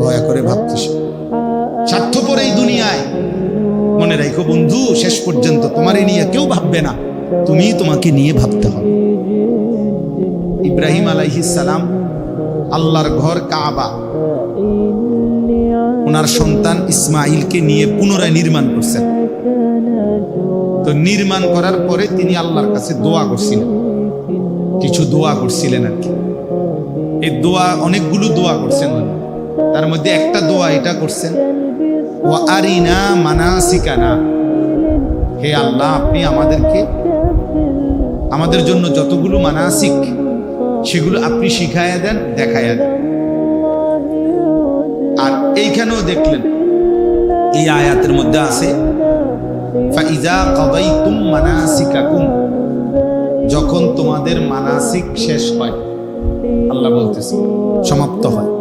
দয়া করে ভাবতে স্বার্থপর এই দুনিয়ায়। মনে রাখো বন্ধু, শেষ পর্যন্ত তোমার এই নিয়ে কেউ ভাববে না। তুমি তোমাকে নিয়ে ভাবতে হবে। ইব্রাহিম সালাম আল্লাহর ঘর কাবা। ওনার সন্তান ইসমাইলকে নিয়ে পুনরায় নির্মাণ করছেন। তো নির্মাণ করার পরে তিনি আল্লাহর কাছে দোয়া করছিলেন। কিছু দোয়া করছিলেন আর কি। এই দোয়া, অনেকগুলো দোয়া করছেন। তার মধ্যে একটা দোয়া এটা করছেন ও আরিনা মানাসিকানা। হে আল্লাহ, আপনি আমাদেরকে, আমাদের জন্য যতগুলো মানাসিক, সেগুলো আপনি শিখাইয়া দেন, দেখাইয়া দেন। আর এইখানেও দেখলেন, এই আয়াতের মধ্যে আছে, ফাইজা কাদাইতুম মানাসিকাকুম। যখন তোমাদের মানাসিক শেষ হয়, আল্লাহ বলতেছে, সমাপ্ত হয়।